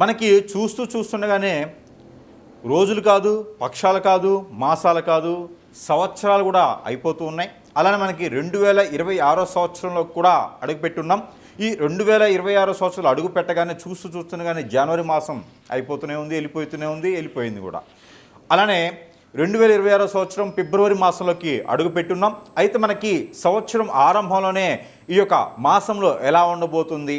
మనకి చూస్తూ చూస్తుండగానే రోజులు కాదు పక్షాలు కాదు మాసాలు కాదు సంవత్సరాలు కూడా అయిపోతూ ఉన్నాయి. అలానే మనకి రెండు వేల ఇరవై ఆరో సంవత్సరంలో కూడా అడుగుపెట్టున్నాం. ఈ రెండు వేల ఇరవై ఆరో సంవత్సరాలు అడుగు పెట్టగానే చూస్తూ చూస్తుండగానే జనవరి మాసం అయిపోతూనే ఉంది వెళ్ళిపోతూనే ఉంది వెళ్ళిపోయింది కూడా. అలానే రెండు వేల ఇరవై ఆరో సంవత్సరం ఫిబ్రవరి మాసంలోకి అడుగు పెట్టున్నాం. అయితే మనకి సంవత్సరం ఆరంభంలోనే ఈ యొక్క మాసంలో ఎలా ఉండబోతుంది?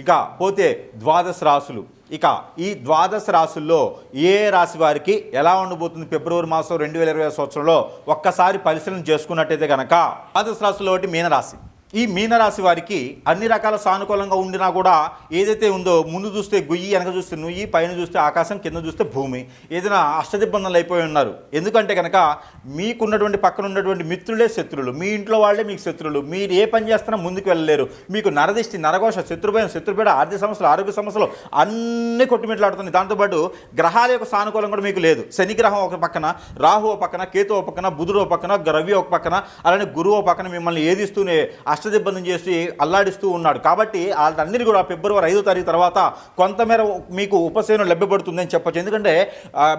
ఇక పోతే ద్వాదశ రాసులు. ఇక ఈ ద్వాదశ రాసుల్లో ఏ రాశి వారికి ఎలా ఉండబోతుంది ఫిబ్రవరి మాసం రెండు వేల ఇరవై సంవత్సరంలో ఒక్కసారి పరిశీలన చేసుకున్నట్టయితే కనుక ద్వాదశ రాశిలో ఒకటి మీనరాశి. ఈ మీనరాశి వారికి అన్ని రకాల సానుకూలంగా ఉండినా కూడా ఏదైతే ఉందో ముందు చూస్తే గుయ్యి వెనక చూస్తే నుయ్యి పైన చూస్తే ఆకాశం కింద చూస్తే భూమి. ఏదైనా అష్టదిబ్బందులు అయిపోయి ఉన్నారు. ఎందుకంటే కనుక మీకున్నటువంటి పక్కన ఉన్నటువంటి మిత్రులే శత్రులు. మీ ఇంట్లో వాళ్ళే మీకు శత్రులు. మీరు ఏ పని చేస్తున్నా ముందుకు వెళ్ళలేరు. మీకు నరదిష్టి నరఘోష శత్రుభయం శత్రుపీడ ఆర్థిక సమస్యలు ఆరోగ్య సమస్యలు అన్ని కొట్టుమిట్లాడుతున్నాయి. దాంతోపాటు గ్రహాల యొక్క సానుకూలం కూడా మీకు లేదు. శని గ్రహం ఒక పక్కన రాహు ఒక పక్కన కేతు ఒక పక్కన బుధుడు ఒక పక్కన రవి ఒక పక్కన అలానే గురువు ఒక పక్కన మిమ్మల్ని ఏదిస్తూనే అష్టదిబ్బందం చేసి అల్లాడిస్తూ ఉన్నాడు. కాబట్టి వాళ్ళందరినీ కూడా ఫిబ్రవరి ఐదో తారీఖు తర్వాత కొంతమేర మీకు ఉపశమనం లభ్యపడుతుందని చెప్పొచ్చు. ఎందుకంటే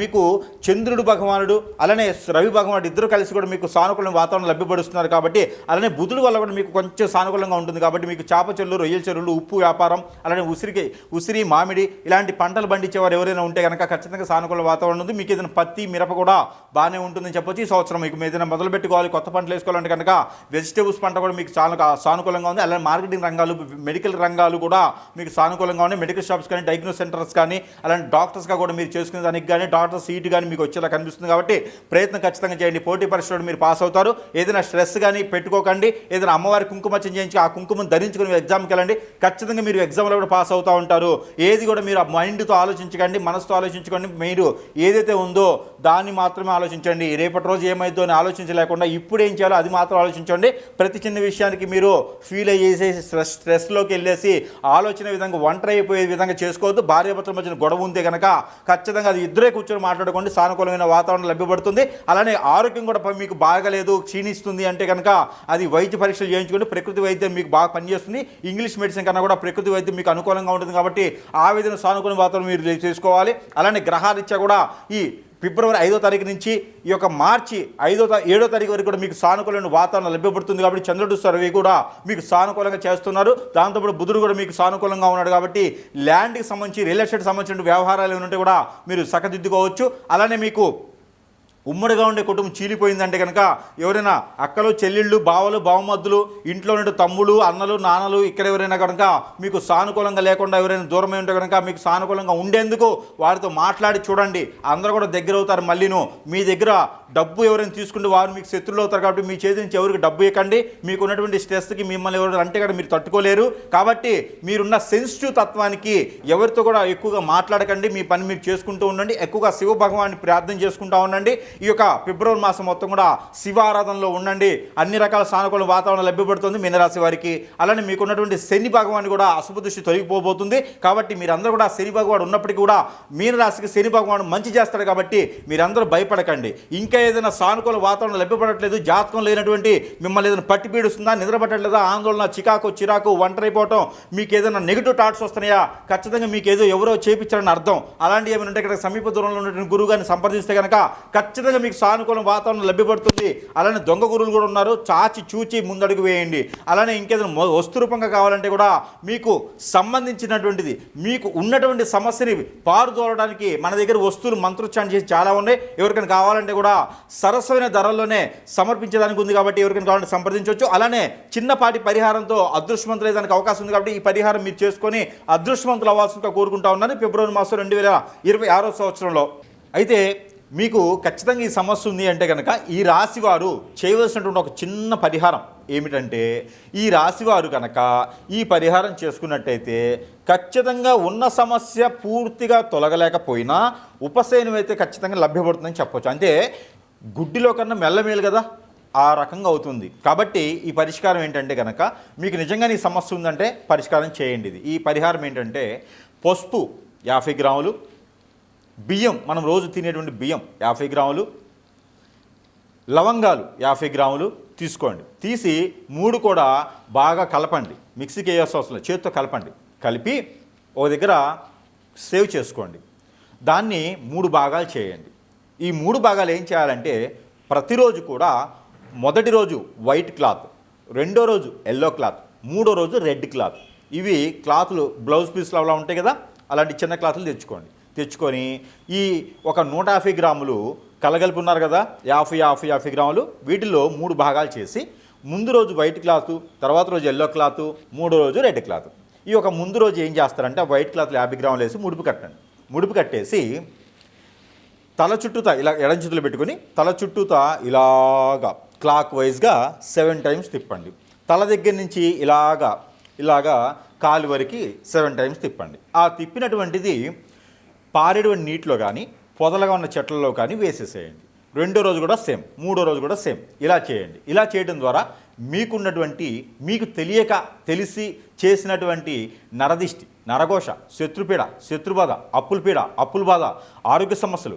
మీకు చంద్రుడు భగవానుడు అలానే రవి భగవానుడు ఇద్దరు కలిసి కూడా మీకు సానుకూల వాతావరణం లభ్యపరుస్తున్నారు కాబట్టి అలానే బుధుడు వల్ల కూడా మీకు కొంచెం సానుకూలంగా ఉంటుంది కాబట్టి మీకు చేప చెల్లు రొయ్యల చెరువులు ఉప్పు వ్యాపారం అలానే ఉసిరికి ఉసిరి మామిడి ఇలాంటి పంటలు పండించేవారు ఎవరైనా ఉంటే కనుక ఖచ్చితంగా సానుకూల వాతావరణం ఉంది. మీకు ఏదైనా పత్తి మిరప కూడా బాగానే ఉంటుందని చెప్పొచ్చు. ఈ సంవత్సరం మీకు ఏదైనా మొదలు పెట్టుకోవాలి కొత్త పంటలు వేసుకోవాలంటే కనుక వెజిటేబుల్స్ పంట కూడా మీకు చాలా సానుకూలంగా ఉంది. అలానే మార్కెటింగ్ రంగాలు మెడికల్ రంగాలు కూడా మీకు సానుకూలంగా ఉన్నాయి. మెడికల్ షాప్స్ కానీ డయాగ్నోస్ సెంటర్స్ కానీ అలాంటి డాక్టర్స్గా కూడా మీరు చేసుకునే దానికి కానీ డాక్టర్ సీట్ కానీ మీకు వచ్చేలా కనిపిస్తుంది కాబట్టి ప్రయత్నం ఖచ్చితంగా చేయండి. పోటీ పరీక్షలో మీరు పాస్ అవుతారు. ఏదైనా స్ట్రెస్ కానీ పెట్టుకోకండి. ఏదైనా అమ్మవారి కుంకుమచ్చం చేయించి ఆ కుంకుమను ధరించుకుని మీరు ఎగ్జామ్కి వెళ్ళండి. ఖచ్చితంగా మీరు ఎగ్జామ్లో కూడా పాస్ అవుతూ ఉంటారు. ఏది కూడా మీరు ఆ మైండ్తో ఆలోచించకండి మనసుతో ఆలోచించుకోండి. మీరు ఏదైతే ఉందో దాన్ని మాత్రమే ఆలోచించండి. రేపటి రోజు ఏమైందో అని ఆలోచించలేకుండా ఇప్పుడు ఏం చేయాలో అది మాత్రం ఆలోచించండి. ప్రతి చిన్న విషయానికి మీరు మీరు ఫీల్ అయ్యేసేసి స్ట్రెస్ స్ట్రెస్లోకి వెళ్ళేసి ఆలోచన విధంగా ఒంటరి అయిపోయే విధంగా చేసుకోవద్దు. భార్యాభర్తల మధ్యన గొడవ ఉంది కనుక ఖచ్చితంగా అది ఇద్దరే కూర్చొని మాట్లాడుకోండి. సానుకూలమైన వాతావరణం లభ్యపడుతుంది అలానే ఆరోగ్యం కూడా మీకు బాగలేదు క్షీణిస్తుంది అంటే కనుక అది వైద్య పరీక్షలు చేయించుకోండి. ప్రకృతి వైద్యం మీకు బాగా పనిచేస్తుంది. ఇంగ్లీష్ మెడిసిన్ కన్నా కూడా ప్రకృతి వైద్యం మీకు అనుకూలంగా ఉంటుంది కాబట్టి ఆ విధంగా సానుకూల వాతావరణం మీరు చేసుకోవాలి. అలానే గ్రహాలు ఇచ్చా కూడా ఈ ఫిబ్రవరి ఐదో తారీఖు నుంచి ఈ యొక్క మార్చి ఐదో ఏడో తారీఖు వరకు కూడా మీకు సానుకూలమైన వాతావరణం లభ్యపడుతుంది కాబట్టి చంద్రుడు సర్వే కూడా మీకు సానుకూలంగా చేస్తున్నారు. దాంతోపాటు బుధుడు కూడా మీకు సానుకూలంగా ఉన్నాడు కాబట్టి ల్యాండ్కి సంబంధించి రియల్ ఎస్టేట్ సంబంధించిన వ్యవహారాలు ఏమైనా కూడా మీరు సకదిద్దుకోవచ్చు అలానే మీకు ఉమ్మడిగా ఉండే కుటుంబం చీలిపోయిందంటే కనుక ఎవరైనా అక్కలు చెల్లెళ్ళు బావలు బావమద్దులు ఇంట్లో ఉండే తమ్ముడు అన్నలు నాన్నలు ఇక్కడ ఎవరైనా కనుక మీకు సానుకూలంగా లేకుండా ఎవరైనా దూరమై ఉంటే కనుక మీకు సానుకూలంగా ఉండేందుకు వారితో మాట్లాడి చూడండి. అందరూ కూడా దగ్గర అవుతారు మళ్ళీను. మీ దగ్గర డబ్బు ఎవరైనా తీసుకుంటే వారు మీకు శత్రులు అవుతారు కాబట్టి మీ చేతి నుంచి ఎవరికి డబ్బు ఇవ్వకండి. మీకు ఉన్నటువంటి స్ట్రెస్కి మిమ్మల్ని ఎవరు అంటే కూడా మీరు తట్టుకోలేరు. కాబట్టి మీరున్న సెన్సిటివ్ తత్వానికి ఎవరితో కూడా ఎక్కువగా మాట్లాడకండి. మీ పని మీరు చేసుకుంటూ ఉండండి. ఎక్కువగా శివ భగవాన్ని ప్రార్థన చేసుకుంటూ ఉండండి. ఈ యొక్క ఫిబ్రవరి మాసం మొత్తం కూడా శివ ఆరాధనలో ఉండండి. అన్ని రకాల సానుకూల వాతావరణం లభ్యపడుతుంది మీనరాశి వారికి. అలానే మీకున్నటువంటి శని భగవాన్ కూడా అశుభ దృష్టి తొలగిపోబోతుంది. కాబట్టి మీరందరూ కూడా శని భగవాడు ఉన్నప్పటికీ కూడా మీనరాశికి శని భగవాను మంచి చేస్తాడు కాబట్టి మీరందరూ భయపడకండి. ఇంకా ఏదైనా సానుకూల వాతావరణం లభ్యపడట్లేదు జాతకం లేనటువంటి మిమ్మల్ని ఏదైనా పట్టి పీడుస్తుందా నిద్రపట్టట్లేదా ఆందోళన చికాకు చిరాకు ఒంటరైపోవటం మీకు ఏదైనా నెగిటివ్ థాట్స్ వస్తున్నాయా? ఖచ్చితంగా మీకు ఏదో ఎవరో చేపించారని అర్థం. అలాంటి ఏమైనా ఉంటే ఇక్కడ సమీప దూరంలో ఉన్నటువంటి గురువు గారిని సంప్రదిస్తే కనుక ఖచ్చితంగా మీకు సానుకూల వాతావరణం లభ్యపడుతుంది అలానే దొంగ గురువులు కూడా ఉన్నారు. చాచి చూచి ముందడుగు వేయండి. అలానే ఇంకేదైనా వస్తు రూపంగా కావాలంటే కూడా మీకు సంబంధించినటువంటిది మీకు ఉన్నటువంటి సమస్యని పారుదోలడానికి మన దగ్గర వస్తువులు మంత్రోచ్చారణ చేసి చాలా ఉన్నాయి. ఎవరికైనా కావాలంటే కూడా సరసమైన ధరల్లోనే సమర్పించడానికి ఉంది కాబట్టి ఎవరికైనా కావాలంటే సంప్రదించవచ్చు. అలానే చిన్నపాటి పరిహారంతో అదృష్టవంతులు దానికి అవకాశం ఉంది కాబట్టి ఈ పరిహారం మీరు చేసుకొని అదృష్టవంతులు అవ్వాల్సిందిగా కోరుకుంటా ఉన్నాను. ఫిబ్రవరి మాసం రెండు వేల ఇరవై ఆరో సంవత్సరంలో. అయితే మీకు ఖచ్చితంగా ఈ సమస్య ఉంది అంటే కనుక ఈ రాశి వారు చేయవలసినటువంటి ఒక చిన్న పరిహారం ఏమిటంటే ఈ రాశివారు కనుక ఈ పరిహారం చేసుకున్నట్టయితే ఖచ్చితంగా ఉన్న సమస్య పూర్తిగా తొలగలేకపోయినా ఉపశయనం అయితే ఖచ్చితంగా లభ్యపడుతుందని చెప్పవచ్చు అంటే గుడ్డిలో కన్నా మెల్లమేలు కదా? ఆ రకంగా అవుతుంది. కాబట్టి ఈ పరిష్కారం ఏంటంటే కనుక మీకు నిజంగా ఈ సమస్య ఉందంటే పరిష్కారం చేయండి ఇది. ఈ పరిహారం ఏంటంటే పసుపు యాభై గ్రాములు బియ్యం మనం రోజు తినేటువంటి బియ్యం యాభై గ్రాములు లవంగాలు యాభై గ్రాములు తీసుకోండి. తీసి మూడు కూడా బాగా కలపండి. మిక్సీకి వేయాల్సిన అవసరం చేతితో కలపండి. కలిపి ఒక దగ్గర సేవ్ చేసుకోండి. దాన్ని మూడు భాగాలు చేయండి. ఈ మూడు భాగాలు ఏం చేయాలంటే ప్రతిరోజు కూడా మొదటి రోజు వైట్ క్లాత్ రెండో రోజు ఎల్లో క్లాత్ మూడో రోజు రెడ్ క్లాత్. ఇవి క్లాతులు బ్లౌజ్ పీస్లు అలా ఉంటాయి కదా అలాంటి చిన్న క్లాతులు తెచ్చుకోండి. తెచ్చుకొని ఈ ఒక నూట యాభై గ్రాములు కలగలిపి ఉన్నారు కదా యాభై యాభై యాభై గ్రాములు వీటిలో మూడు భాగాలు చేసి ముందు రోజు వైట్ క్లాత్ తర్వాత రోజు ఎల్లో క్లాత్ మూడో రోజు రెడ్ క్లాత్. ఈ ఒక ముందు రోజు ఏం చేస్తారంటే వైట్ క్లాత్లో యాభై గ్రాములు వేసి ముడుపు కట్టండి. ముడుపు కట్టేసి తల చుట్టూత ఇలా ఎడం చేతులు పెట్టుకొని తల చుట్టూత ఇలాగా క్లాక్ వైజ్గా సెవెన్ టైమ్స్ తిప్పండి. తల దగ్గర నుంచి ఇలాగా ఇలాగా కాలు వరకు సెవెన్ టైమ్స్ తిప్పండి. ఆ తిప్పినటువంటిది పారేటువంటి నీటిలో కానీ పొదలుగా ఉన్న చెట్లలో కానీ వేసేసేయండి. రెండో రోజు కూడా సేమ్ మూడో రోజు కూడా సేమ్ ఇలా చేయండి. ఇలా చేయడం ద్వారా మీకున్నటువంటి మీకు తెలియక తెలిసి చేసినటువంటి నరదిష్టి నరఘోష శత్రుపీడ శత్రుబాధ అప్పుల పీడ అప్పుల బాధ ఆరోగ్య సమస్యలు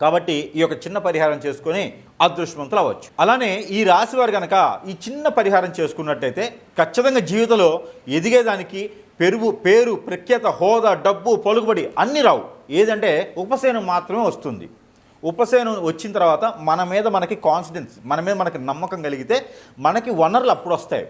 కాబట్టి ఈ యొక్క చిన్న పరిహారం చేసుకొని అదృష్టవంతులు అవ్వచ్చు అలానే ఈ రాశి వారు కనుక ఈ చిన్న పరిహారం చేసుకున్నట్టయితే ఖచ్చితంగా జీవితంలో ఎదిగేదానికి పెరుగు పేరు ప్రఖ్యాత హోదా డబ్బు పలుకుబడి అన్నీ రావు. ఏదంటే ఉపశయనం మాత్రమే వస్తుంది. ఉపశయనం వచ్చిన తర్వాత మన మీద మనకి కాన్ఫిడెన్స్ మన మీద మనకి నమ్మకం కలిగితే మనకి వనరులు అప్పుడు వస్తాయి.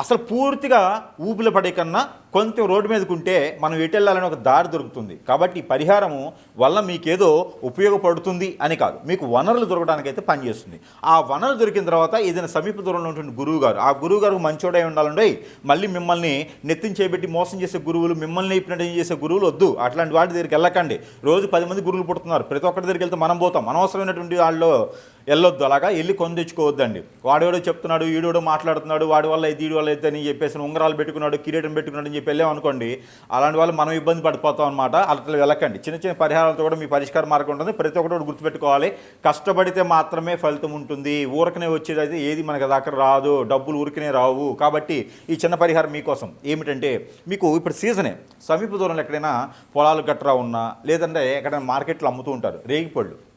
అసలు పూర్తిగా ఊపిలో పడే కన్నా కొంచెం రోడ్డు మీదకు ఉంటే మనం ఎటు వెళ్ళాలని ఒక దారి దొరుకుతుంది. కాబట్టి ఈ పరిహారము వల్ల మీకేదో ఉపయోగపడుతుంది అని కాదు. మీకు వనరులు దొరకడానికి అయితే పనిచేస్తుంది ఆ వనరులు దొరికిన తర్వాత ఏదైనా సమీప దూరంలో ఉంటుంది గురువు గారు ఆ గురువు గారు మంచోడై ఉండాలండి. మళ్ళీ మిమ్మల్ని నెత్తిని చేపెట్టి మోసం చేసే గురువులు మిమ్మల్ని అయిపోయినట్టు చేసే గురువులు వద్దు. అట్లాంటి వాటి దగ్గరికి వెళ్ళకండి. రోజు పది మంది గురువులు పుడుతున్నారు. ప్రతి ఒక్కరి దగ్గరికి వెళ్తే మనం పోతాం. అనవసరమైనటువంటి వాళ్ళు వెళ్ళొద్దు అలాగా? వెళ్ళి కొని తెచ్చుకోవద్దండి. వాడేవాడో చెప్తున్నాడు ఈడోడో మాట్లాడుతున్నాడు వాడి వల్ల ఇది ఈడి వల్ల ఇది అని చెప్పేసి ఉంగరాలు పెట్టుకున్నాడు కిరీటం పెట్టుకున్నాడు అని చెప్పి వెళ్ళామనుకోండి అలాంటి వాళ్ళు మనం ఇబ్బంది పడిపోతాం అనమాట అట్లా వెళ్ళకండి. చిన్న చిన్న పరిహారాలతో కూడా మీ పరిష్కార మార్గం ఉంటుంది. ప్రతి ఒక్కటి గుర్తుపెట్టుకోవాలి. కష్టపడితే మాత్రమే ఫలితం ఉంటుంది. ఊరకనే వచ్చేది అయితే ఏది మనకి దగ్గర రాదు. డబ్బులు ఊరికనే రావు. కాబట్టి ఈ చిన్న పరిహారం మీకోసం ఏమిటంటే మీకు ఇప్పుడు సీజనే. సమీప దూరంలో ఎక్కడైనా పొలాలు గట్రా ఉన్నా లేదంటే ఎక్కడైనా మార్కెట్లో అమ్ముతూ ఉంటారు. రేగిపళ్ళు.